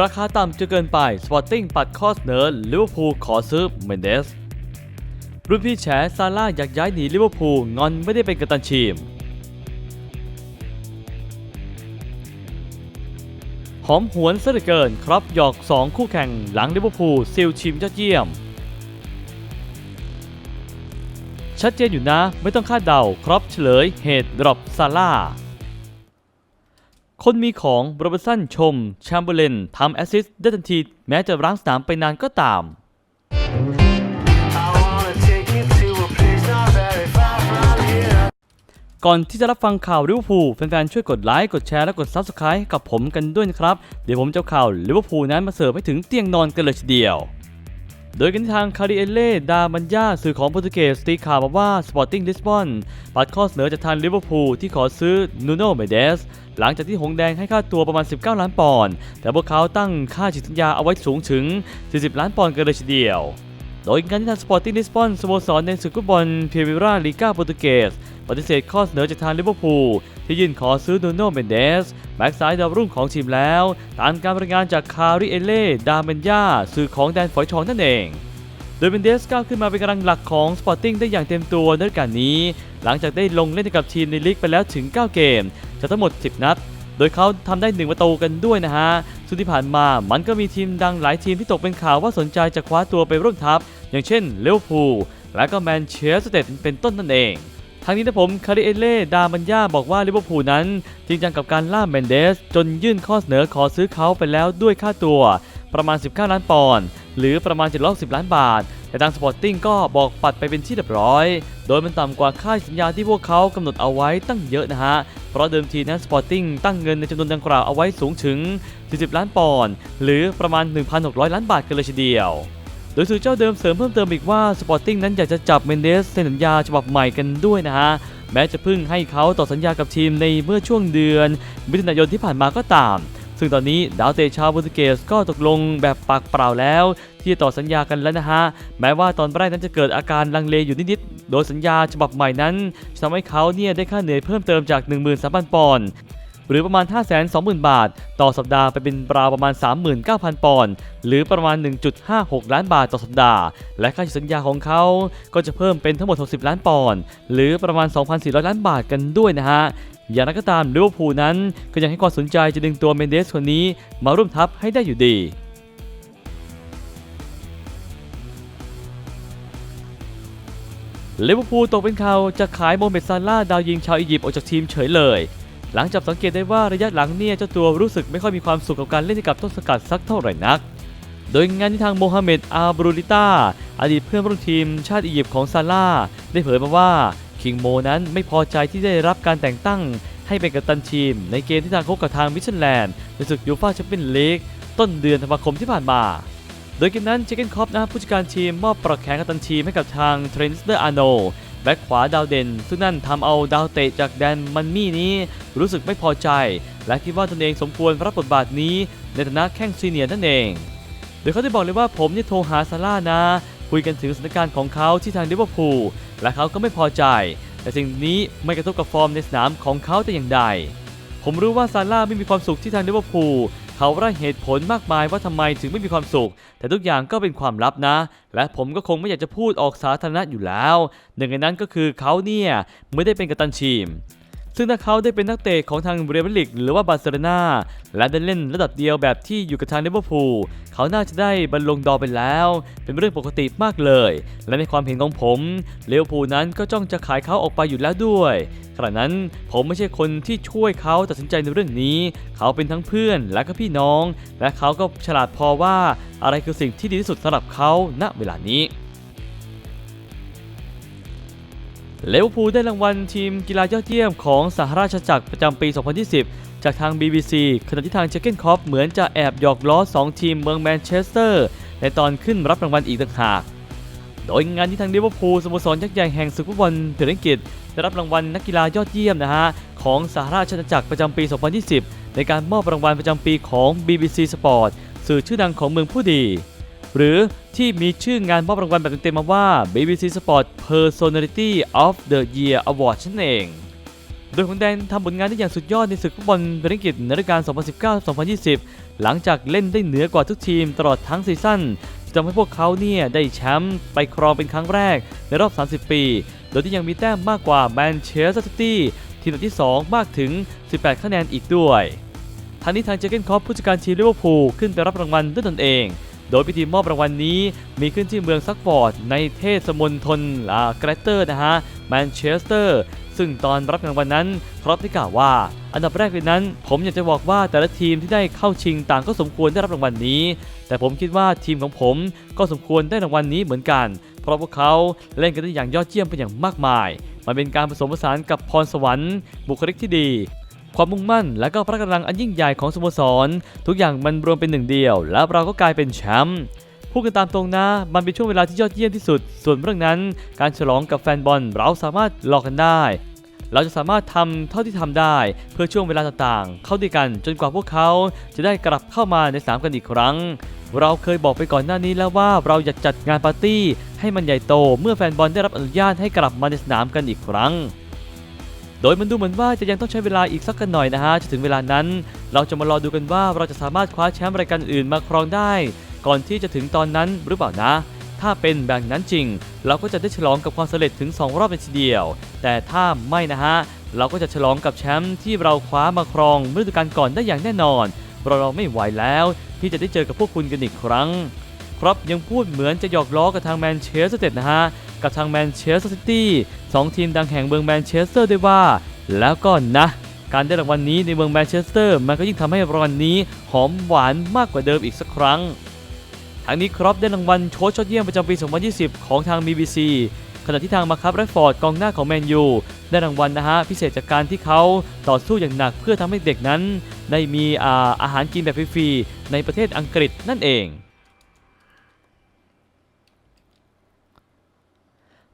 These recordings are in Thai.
ราคาต่ำจนเกินไปสปอร์ติ้งปัดข้อเสนอลิเวอร์พูลขอซื้อเมนเดสรุ่นพี่แฉซาร่าอยากย้ายหนีลิเวอร์พูลงอนไม่ได้เป็นกัปตันทีม หอมหวนซะเหลือเกินครับหยอก 2 คู่แข่งหลังลิเวอร์พูลซิลชิมยอดเยี่ยม ชัดเจนอยู่นะไม่ต้องคาดเดาครับเฉลยเหตุดรอปซาร่า คนมีของโรเบร์สันชม แชมเบอร์เลนทำแอสซิสต์ได้ทันทีแม้จะร้างสนามไปนานก็ตามก่อนที่จะรับฟังข่าวลิเวอร์พูลแฟนๆ ช่วยกดไลค์ กดแชร์ และกด Subscribe กับผมกันด้วยนะครับ เดี๋ยวผมจะข่าวลิเวอร์พูลนั้นมาเสิร์ฟให้ถึงเตียงนอนกันเลยทีเดียว โดยกันที่ทางคาริเอเล่ดาบัญญาสื่อของโปรตุเกสตีข่าวมาว่า Sporting Lisbon ปัดข้อเสนอจากทางลิเวอร์พูลที่ขอซื้อนูโน่เมเดสหลังจากที่หงแดงให้ค่าตัวประมาณ 19 ล้านปอนด์แต่พวกเขาตั้งค่าฉีดสัญญาเอาไว้สูงถึง 40 ล้านปอนด์กันเลยทีเดียว โดยการที่ทางสปอร์ติ้งลิสบอนสโมสรในศึกฟุตบอลพรีเมียร์ลีกาโปรตุเกส ปฏิเสธข้อเสนอจากทางลิเวอร์พูลที่ยื่นขอซื้อนูโน่เมนเดสแบ็กซ้ายดาวรุ่งของทีมแล้ว ตามการรายงานจากคาริเอเล่ดาเมนยาสื่อของแดนฝอยทองนั่นเอง โดยเมนเดสก้าวขึ้นมาเป็นกำลังหลักของสปอร์ติ้งได้อย่างเต็มตัวในฤดูกาลนี้ หลังจากได้ลงเล่นกับทีมในลีกไปแล้วถึง 9 เกมจากทั้งหมด 10 นัดโดยเขาทำได้ 1 ประตูกันด้วยนะฮะซึ่งที่ผ่านมามันก็มีทีมดังหลายทีมที่ตกเป็นข่าวว่าสนใจจะคว้าตัวไปร่วมทัพ อย่างเช่นเลวพูและก็แมนเชสเตอร์เป็นต้นนั่นเอง ทางนี้นะผมคาริเอเล่ดามันยาบอกว่าลิเวอร์พูลนั้น จริงจังกับการล่าแมนเดส จนยื่นข้อเสนอขอซื้อเขาไปแล้วด้วยค่าตัว ประมาณ 19 ล้านปอนด์หรือประมาณ710ล้านบาท แต่ทางสปอร์ติ้งก็บอกปัดไปเป็นที่เรียบร้อย โดยมันต่ำกว่าค่าสัญญาที่พวกเขากำหนดเอาไว้ตั้งเยอะนะฮะ เพราะเดิมทีนั้นสปอร์ติ้งตั้งเงินในจำนวนดังกล่าวเอาไว้สูงถึง 40 ล้านปอนด์หรือประมาณ 1,600 ล้านบาทกันเลยทีเดียว โดยสื่อเจ้าเดิมเสริมเพิ่มเติมอีกว่าสปอร์ติ้งนั้นอยากจะจับเมนเดสเซ็นสัญญาฉบับใหม่กันด้วยนะฮะ แม้จะเพิ่งให้เขาต่อสัญญากับทีมในเมื่อช่วงเดือน มิถุนายนที่ผ่านมาก็ตาม ซึ่งตอนนี้ดาวเตชาวโปรตุเกสก็ตกลงแบบปากเปล่าแล้ว ที่จะต่อสัญญากันแล้วนะฮะ แม้ว่าตอนแรกนั้นจะเกิดอาการลังเลอยู่นิดๆโดยสัญญาฉบับใหม่นั้นทำให้เขาเนี่ยได้ค่าเหนื่อยเพิ่มเติมจาก 13,000 ปอนด์ หรือประมาณ 520,000 บาท ต่อสัปดาห์ไปเป็นราวประมาณ 39,000 ปอนด์หรือประมาณ 1.56 ล้านบาทต่อสัปดาห์ และค่าสัญญาของเขาก็จะเพิ่มเป็นทั้งหมด 60 ล้านปอนด์หรือประมาณ 2,400 ล้านบาทกันด้วยนะฮะอย่างไรก็ตามลิเวอร์พูลนั้นก็ยังให้ความสนใจจะดึงตัวเมนเดสคนนี้มาร่วมทัพให้ได้อยู่ดีลิเวอร์พูลตกเป็นข่าวจะขายโมเมดซาร่าดาวยิงชาวอียิปต์ออกจากทีมเฉยเลย หลังจับสังเกตได้ว่าระยะหลังเนี่ยเจ้าตัวรู้สึกไม่ค่อยมีความสุขกับการเล่นให้กับต้นสกัดสักเท่าไหร่นัก โดยงานที่ทางโมฮัมเหม็ดอาบรูลิต้าอดีตเพื่อนร่วมทีมชาติอียิปต์ของซาร่าได้เผยมาว่าคิงโมนั้นไม่พอใจที่ได้รับการแต่งตั้งให้เป็นกัปตันทีม ในเกมที่ทางพบกับทางมิชชันแลนด์ในศึกยูฟ่าแชมเปี้ยนลีกต้นเดือนธันวาคมที่ผ่านมา โดยเกมนั้นเจเกนคอปนะผู้จัดการทีมมอบปลอกแขนกัปตันทีมให้กับทางเทรนส์เดอร์อาโน แบ็คขวาดาวเด่น ซึ่งนั่นทำเอาดาวเตะจากแดนมันมี่นี้รู้สึกไม่พอใจ และคิดว่าตนเองสมควรรับบทบาทนี้ ในฐานะแข้งซีเนียร์นั่นเอง โดยเขาได้บอกเลยว่าผมเนี่ยโทรหาซาร่านะ คุยกันถึงสถานการณ์ของเขาที่ทางลิเวอร์พูลและเขาก็ไม่พอใจ แต่สิ่งนี้ไม่กระทบกับฟอร์มในสนามของเขาแต่อย่างใดผมรู้ว่าซาร่าไม่มีความสุขที่ทางลิเวอร์พูล เขาไร้เหตุผลมากมายว่าทำไมถึงไม่มีความสุข แต่ทุกอย่างก็เป็นความลับนะ และผมก็คงไม่อยากจะพูดออกสาธารณะอยู่แล้ว หนึ่งในนั้นก็คือเขาเนี่ยไม่ได้เป็นกัปตันทีม ซึ่งถ้าเขาได้เป็นนักเตะของทางเรอัลลิกหรือว่าบาร์เซโลนาและได้เล่นระดับเดียวแบบที่อยู่กับทางลิเวอร์พูลเขาน่าจะได้บรรลงดอไปแล้ว เป็นเรื่องปกติมากเลย และในความเห็นของผมลิเวอร์พูลนั้นก็จ้องจะขายเขาออกไปอยู่แล้วด้วยขณะนั้นผมไม่ใช่คนที่ช่วยเขาตัดสินใจในเรื่องนี้ เขาเป็นทั้งเพื่อนและก็พี่น้อง และเขาก็ฉลาดพอว่าอะไรคือสิ่งที่ดีที่สุดสำหรับเขาณเวลานี้ เลวพูได้รางวัลทีมกีฬายอดเยี่ยมของสหราชอาณาจักรประจำปี 2020 จากทาง BBC ขณะที่ทางเจเกนคอปเหมือนจะแอบหยอกล้อ 2 ทีมเมืองแมนเชสเตอร์ ในตอนขึ้นรับรางวัลอีกต่างหาก โดยงานที่ทางลิเวอร์พูลสโมสรยักษ์ใหญ่แห่งศึกฟุตบอลเทอร์เรนกิตได้รับรางวัลนักกีฬายอดเยี่ยมนะฮะของสหราชอาณาจักรประจำปี 2020 ในการมอบรางวัลประจำปีของ BBC Sport สื่อชื่อดังของเมืองผู้ดี หรือที่มีชื่องานมอบรางวัลแบบเต็มๆมาว่า BBC Sport Personality of the Year Award นั่นเอง โดยคุณแดนทำผลงานได้อย่างสุดยอดในศึกฟุตบอลเบรนกิตในฤดูกาล 2019-2020 หลังจากเล่นได้เหนือกว่าทุกทีมตลอดทั้งซีซั่นทำให้พวกเขาเนี่ยได้แชมป์ไปครองเป็นครั้งแรกในรอบ 30 ปี โดยที่ยังมีแต้มมากกว่าแมนเชสเตอร์ซิตี้ทีมอันดับที่ 2 มากถึง 18 คะแนนอีกด้วยทางนี้ทางเจเกนคอปผู้จัดการทีมลิเวอร์พูลขึ้นไปรับรางวัลด้วยตนเอง โดยพิธีมอบรางวัลนี้มีขึ้นที่เมืองซักฟอร์ดในเทศมณฑลอ่าเกรเตอร์นะฮะแมนเชสเตอร์ซึ่งตอนรับรางวัลนั้นครอปได้กล่าวว่า อันดับแรกเลยนั้น ผมอยากจะบอกว่าแต่ละทีมที่ได้เข้าชิงต่างก็สมควรได้รับรางวัลนี้ แต่ผมคิดว่าทีมของผมก็สมควรได้รางวัลนี้เหมือนกัน เพราะพวกเขาเล่นกันได้อย่างยอดเยี่ยมเป็นอย่างมากมาย มันเป็นการผสมผสานกับพรสวรรค์ บุคลิกที่ดี ความมุ่งมั่น และก็พละกำลังอันยิ่งใหญ่ของสโมสร ทุกอย่างมันรวมเป็นหนึ่งเดียว แล้วเราก็กลายเป็นแชมป์พูดกันตามตรงนะ มันเป็นช่วงเวลาที่ยอดเยี่ยมที่สุด ส่วนเรื่องนั้น การฉลองกับแฟนบอลเราสามารถหลอกกันได้ เราจะสามารถทำเท่าที่ทำได้ เพื่อช่วงเวลาต่างๆ เข้าด้วยกันจนกว่าพวกเขาจะได้กลับเข้ามาในสนามกันอีกครั้ง เราเคยบอกไปก่อนหน้านี้แล้วว่าเราอยากจัดงานปาร์ตี้ให้มันใหญ่โตเมื่อแฟนบอลได้รับอนุญาตให้กลับมาในสนามกันอีกครั้ง โดยมันดูเหมือนว่าจะยังต้องใช้เวลาอีกสักกันหน่อยนะฮะจะถึงเวลานั้น เราจะมารอดูกันว่าเราจะสามารถคว้าแชมป์รายการอื่นมาครองได้ ก่อนที่จะถึงตอนนั้นหรือเปล่านะ ถ้าเป็นแบบนั้นจริง เราก็จะได้ฉลองกับความสำเร็จถึง 2 รอบในทีเดียว แต่ถ้าไม่นะฮะเราก็จะฉลองกับแชมป์ที่เราคว้ามาครองฤดูกาลก่อนได้อย่างแน่นอน เราเราไม่ไหวแล้วที่จะได้เจอกับพวกคุณกันอีกครั้ง ครับยังพูดเหมือนจะหยอกล้อกับทางแมนเชสเตอร์นะฮะ กับทางแมนเชสเตอร์ซิตี้สองทีมดังแห่งเมืองแมนเชสเตอร์ด้วยว่า แล้วก็นะ การได้รางวัลนี้ในเมืองแมนเชสเตอร์มันก็ยิ่งทำให้รางวัลนี้หอมหวานมากกว่าเดิมอีกสักครั้งทางนี้ครับได้รางวัลโค้ชยอดเยี่ยมประจำปี 2020 ของทาง BBC ขณะที่ทางมาคับแรดฟอร์ดกองหน้าของแมนยูได้รางวัลนะฮะพิเศษจากการที่เขาต่อสู้อย่างหนักเพื่อทำให้เด็กนั้น ได้มีอาอาหารกินแบบฟรีๆในประเทศอังกฤษนั่นเอง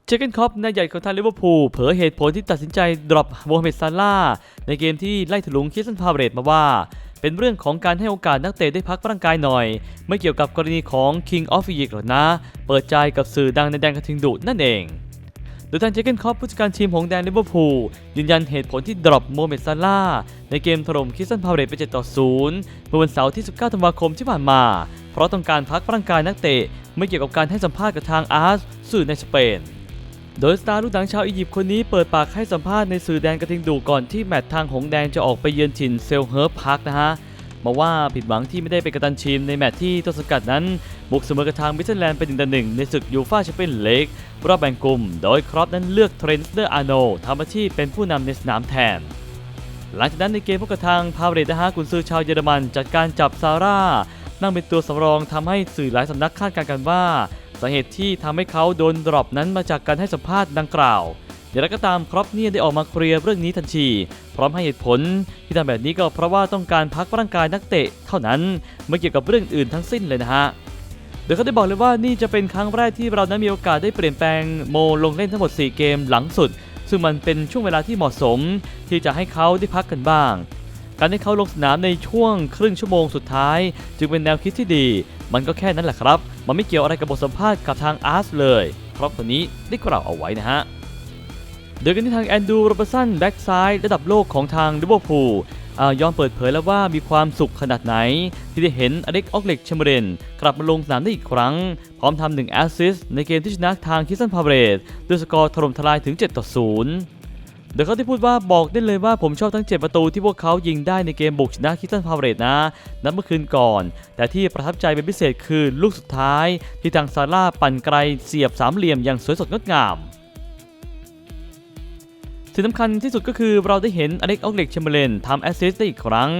เจเกนคอปนายใหญ่ของทางลิเวอร์พูลเผยเหตุผลที่ตัดสินใจดรอปโมฮัมเหม็ดซาลาในเกมที่ไล่ถลุงคิสันพาเรตมาว่า เป็นเรื่องของการให้โอกาสนักเตะได้พักร่างกายหน่อย ไม่เกี่ยวกับกรณีของ King of Egypt หรอกนะ เปิดใจกับสื่อดังในแดนกระทิงดุนั่นเอง โดยทางเจเกนคอปผู้จัดการทีมของแดนลิเวอร์พูลยืนยันเหตุผลที่ดรอปโมฮัมเหม็ดซาลาในเกมถล่มคิสันพาเรตไป7ต่อ0เมื่อวันเสาร์ที่ 19 ธันวาคมที่ผ่านมา เพราะต้องการพักร่างกายนักเตะ ไม่เกี่ยวกับการให้สัมภาษณ์กับทางอาร์สสื่อในสเปน โดยสตาร์ลูกหนังชาวอียิปต์คนนี้เปิดปากให้สัมภาษณ์ในสื่อแดนกระทิงดูก่อนที่แมตช์ทางหงแดงจะออกไปเยือนถิ่นเซลเฮิร์ฟพาร์คนะฮะมาว่าผิดหวังที่ไม่ได้เป็นกัปตันทีมในแมตช์ที่ต้นสังกัดนั้น บุกเสมอกับทางมิสเตอร์แลนด์เป็นหนึ่งต่อหนึ่งในศึกยูฟ่าแชมเปี้ยนลีกรอบแบ่งกลุ่ม โดยครอปนั้นเลือกเทรนเดอร์อาโนทำหน้าที่เป็นผู้นำในสนามแทน หลังจากนั้นในเกมพบกับทางพาเรตนะฮะกุนซือชาวเยอรมันจัดการจับซาร่านั่งเป็นตัวสำรองทำให้สื่อหลายสำนักคาดการณ์กันว่า สาเหตุที่ทำให้เขาโดนดรอปนั้นมาจากการให้สัมภาษณ์ดังกล่าวอย่างไรก็ตามครอปเนี่ยได้ออกมาเคลียร์เรื่องนี้ทันที พร้อมให้เหตุผลที่ทำแบบนี้ก็เพราะว่าต้องการพักร่างกายนักเตะเท่านั้นไม่เกี่ยวกับเรื่องอื่นทั้งสิ้นเลยนะฮะโดยเขาได้บอกเลยว่านี่จะเป็นครั้งแรกที่เรานั้นมีโอกาสได้เปลี่ยนแปลงโมลงเล่นทั้งหมด 4 เกมหลังสุด ซึ่งมันเป็นช่วงเวลาที่เหมาะสม ที่จะให้เขาได้พักกันบ้าง การให้เขาลงสนามในช่วงครึ่งชั่วโมงสุดท้าย จึงเป็นแนวคิดที่ดี มันก็แค่นั้นแหละครับ มันไม่เกี่ยวอะไรกับบทสัมภาษณ์กับทางอาร์สเลยครับคนนี้ได้กล่าวเอาไว้นะฮะโดยกันที่ทางแอนดูโรเบอร์สันแบ็กซ้ายระดับโลกของทางลิเวอร์พูลอ่ายอมเปิดเผยแล้วว่ามีความสุขขนาดไหน ที่ได้เห็นอเล็กออกเล็กเชมเบรนกลับมาลงสนามได้อีกครั้ง พร้อมทำหนึ่งแอสซิสในเกมที่ชนะทางคิสตันพาเบรตด้วยสกอร์ถล่มทลายถึง 7 ต่อ 0 โดยเขาที่พูดว่าบอกได้เลยว่าผมชอบทั้ง 7 ประตูที่พวกเขายิงได้ในเกมบุกชนะคิสตันพาเรตนะนัดเมื่อคืนก่อน แต่ที่ประทับใจเป็นพิเศษคือลูกสุดท้าย ที่ทางซาร่าปั่นไกลเสียบสามเหลี่ยมอย่างสวยสดงดงามสิ่งสำคัญที่สุดก็คือเราได้เห็นอเล็กออกเล็กเชมเบเลนทำแอสซิสต์ได้อีกครั้ง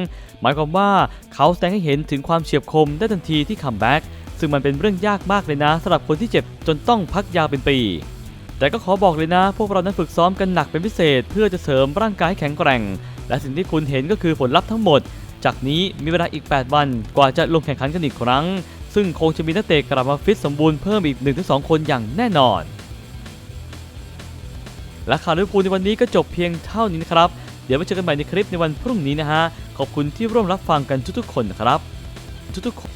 หมายความว่าเขาแสดงให้เห็นถึงความเฉียบคมได้ทันทีที่คัมแบ็กซึ่งมันเป็นเรื่องยากมากเลยนะสำหรับคนที่เจ็บจนต้องพักยาวเป็นปี แต่ก็ขอบอกเลยนะ พวกเรานั้นฝึกซ้อมกันหนักเป็นพิเศษ เพื่อจะเสริมร่างกายให้แข็งแกร่ง และสิ่งที่คุณเห็นก็คือผลลัพธ์ทั้งหมด จากนี้มีเวลาอีก 8 วัน กว่าจะลงแข่งขันกันอีกครั้ง ซึ่งคงจะมีนักเตะกลับมาฟิตสมบูรณ์เพิ่มอีก 1-2 คนอย่างแน่นอน และข่าวลิเวอร์พูลในวันนี้ก็จบเพียงเท่านี้นะครับ เดี๋ยวมาเจอกันใหม่ในคลิปในวันพรุ่งนี้นะฮะ ขอบคุณที่ร่วมรับฟังกันทุกๆคนนะครับ ทุกๆคน